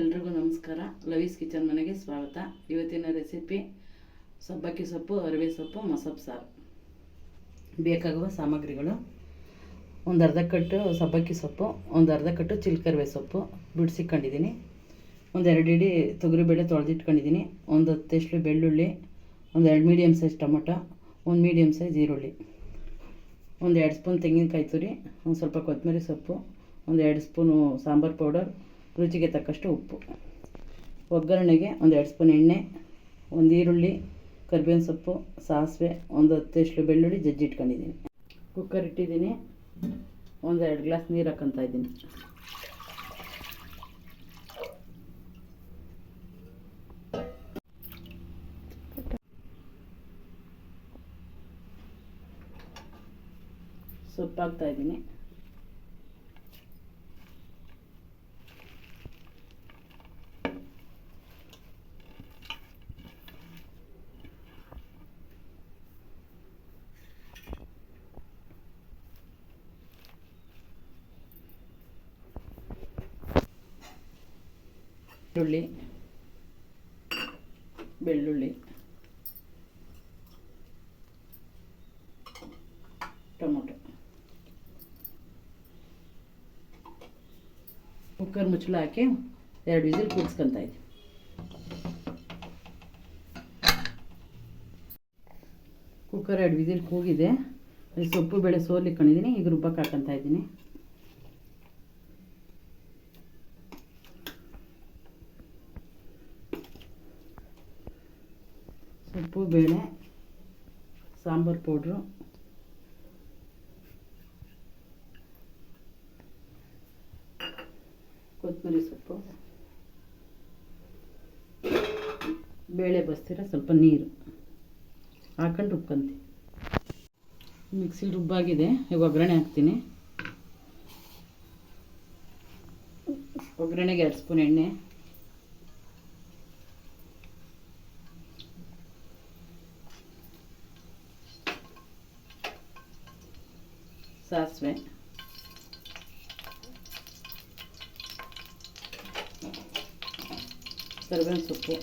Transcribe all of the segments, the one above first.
ಎಲ್ರಿಗೂ ನಮಸ್ಕಾರ. ಲವೀಸ್ ಕಿಚನ್ ಮನೆಗೆ ಸ್ವಾಗತ. ಇವತ್ತಿನ ರೆಸಿಪಿ ಸಬ್ಬಕ್ಕಿ ಸೊಪ್ಪು, ಅರಿವೆ ಸೊಪ್ಪು ಮಸೊಪ್ಪು ಸಾರು. ಬೇಕಾಗುವ ಸಾಮಗ್ರಿಗಳು. ಒಂದು ಅರ್ಧ ಕಟ್ಟು ಸಬ್ಬಕ್ಕಿ ಸೊಪ್ಪು, ಒಂದು ಅರ್ಧ ಕಟ್ಟು ಚಿಲ್ಕರ್ವೆ ಸೊಪ್ಪು ಬಿಡಿಸಿಕೊಂಡಿದ್ದೀನಿ. ಒಂದು ಎರಡು ಇಡೀ ತೊಗರಿಬೇಳೆ ತೊಳೆದಿಟ್ಕೊಂಡಿದ್ದೀನಿ. ಒಂದು ಹತ್ತೆಷ್ಟು ಬೆಳ್ಳುಳ್ಳಿ, ಒಂದು ಎರಡು ಮೀಡಿಯಮ್ ಸೈಜ್ ಟೊಮೊಟೊ, ಒಂದು ಮೀಡಿಯಮ್ ಸೈಜ್ ಈರುಳ್ಳಿ. ಒಂದು ಎರಡು ಸ್ಪೂನ್ ತೆಂಗಿನಕಾಯಿ ತುರಿ, ಒಂದು ಸ್ವಲ್ಪ ಕೊತ್ತಂಬರಿ ಸೊಪ್ಪು, ಒಂದು ಎರಡು ಸ್ಪೂನು ಸಾಂಬಾರು ಪೌಡರ್ ರುಚಿಗೆ ತಕ್ಕಷ್ಟು ಉಪ್ಪು. ಒಗ್ಗರಣೆಗೆ ಒಂದು ಎರಡು ಸ್ಪೂನ್ ಎಣ್ಣೆ, ಒಂದು ಈರುಳ್ಳಿ, ಕರಿಬೇವಿನ ಸೊಪ್ಪು, ಸಾಸಿವೆ, ಒಂದು ಹತ್ತಷ್ಟು ಬೆಳ್ಳುಳ್ಳಿ ಜಜ್ಜಿ ಇಟ್ಕೊಂಡಿದ್ದೀನಿ. ಕುಕ್ಕರ್ ಇಟ್ಟಿದ್ದೀನಿ. ಒಂದು ಎರಡು ಗ್ಲಾಸ್ ನೀರು ಹಾಕ್ಕೊತಾ ಇದ್ದೀನಿ. ಸೊಪ್ಪು ಹಾಕ್ತಾ ಈರುಳ್ಳಿ ಬೆಳ್ಳುಳ್ಳಿ. ಟೊಮೊಟೊ. ಕುಕ್ಕರ್ ಮುಚ್ಚಳ ಹಾಕಿ ಎರಡು ವಿಸಿಲ್ ಕೂಡಿಸ್ಕೊತಾ ಇದ್ದೀನಿ ಕುಕ್ಕರ್ ಎರಡು ವಿಸಿಲ್ ಕೂಗಿದೆ. ಅಲ್ಲಿ ಸೊಪ್ಪು, ಬೇಳೆ ಸೋರ್ಲಿಕ್ಕೊಂಡಿದ್ದೀನಿ ಈಗ ರುಬ್ಬಕ್ಕೆ ಹಾಕೊತಾ ಇದ್ದೀನಿ. ಸೊಪ್ಪು ಬೇಳೆ, ಸಾಂಬಾರು ಪೌಡ್ರು. ಕೊತ್ತಂಬರಿ ಸೊಪ್ಪು. ಬೇಳೆ ಬಸ್ತಿರ ಸ್ವಲ್ಪ ನೀರು. ಹಾಕೊಂಡು ರುಬ್ಕೊಂತೀನಿ ಮಿಕ್ಸಿ ರುಬ್ಬಾಗಿದೆ. ಈಗ ಒಗ್ಗರಣೆ ಹಾಕ್ತೀನಿ. ಒಗ್ಗರಣೆಗೆ ಎರಡು ಸ್ಪೂನ್ ಎಣ್ಣೆ. ಸಾಸಿವೆ ಕರಿಬೇವಿನ ಸೊಪ್ಪು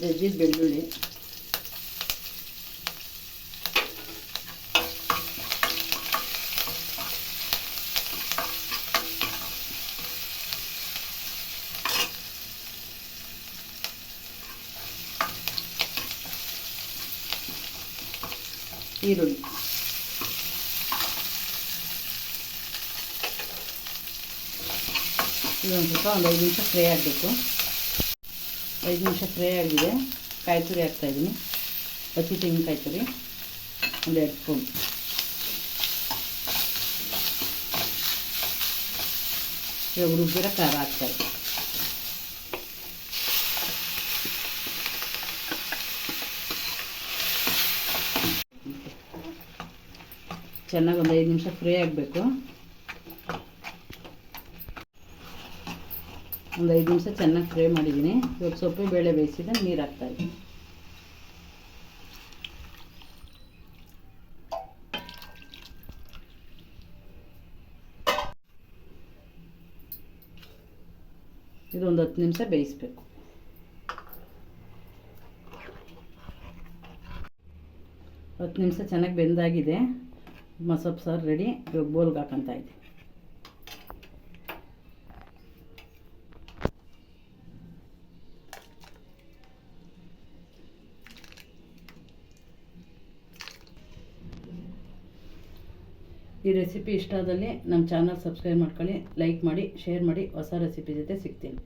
ಜಜ್ಜಿದ ಬೆಳ್ಳುಳ್ಳಿ ಈರುಳ್ಳಿ ಇದೊಂದು ಸ್ವಲ್ಪ ಒಂದು ಐದು ನಿಮಿಷ ಫ್ರೈ ಆಗಬೇಕು. ಐದು ನಿಮಿಷ ಫ್ರೈ ಆಗಿದೆ. ಕಾಯಿ ತುರಿ ಹಾಕ್ತಾಯಿದ್ದೀನಿ ಹಸಿ ತೆಂಗಿನಕಾಯಿ ತುರಿ ಒಂದು ಎರಡು ಸ್ಪೂನ್. ಇವಾಗ ರುಬ್ಬಿರೋ ಖಾರ ಹಾಕ್ತಾರೆ ಚೆನ್ನಾಗಿ ಒಂದು ಐದು ನಿಮಿಷ ಫ್ರೈ ಆಗಬೇಕು. ಒಂದು ಐದು ನಿಮಿಷ ಚೆನ್ನಾಗಿ ಫ್ರೈ ಮಾಡಿದ್ದೀನಿ ಇವಾಗ ಸೊಪ್ಪು, ಬೇಳೆ ಬೇಯಿಸಿದ, ನೀರು ಹಾಕ್ತಾ ಇದ್ದೀನಿ. ಇದೊಂದು ಹತ್ತು ನಿಮಿಷ ಬೇಯಿಸ್ಬೇಕು. ಹತ್ತು ನಿಮಿಷ ಚೆನ್ನಾಗಿ ಬೆಂದಾಗಿದೆ. ಮಸೊಪ್ಪು ಸಾರು ರೆಡಿ ಇವಾಗ ಬೋಲ್ಗೆ ಹಾಕಂತ ಇದ್ದೆ. ಈ ರೆಸಿಪಿ ಇಷ್ಟ ಆದಲ್ಲಿ ನಮ್ಮ ಚಾನಲ್ ಸಬ್ಸ್ಕ್ರೈಬ್ ಮಾಡ್ಕೊಳ್ಳಿ ಲೈಕ್ ಮಾಡಿ ಶೇರ್ ಮಾಡಿ. ಹೊಸ ರೆಸಿಪಿ ಜೊತೆ ಸಿಗ್ತೀನಿ.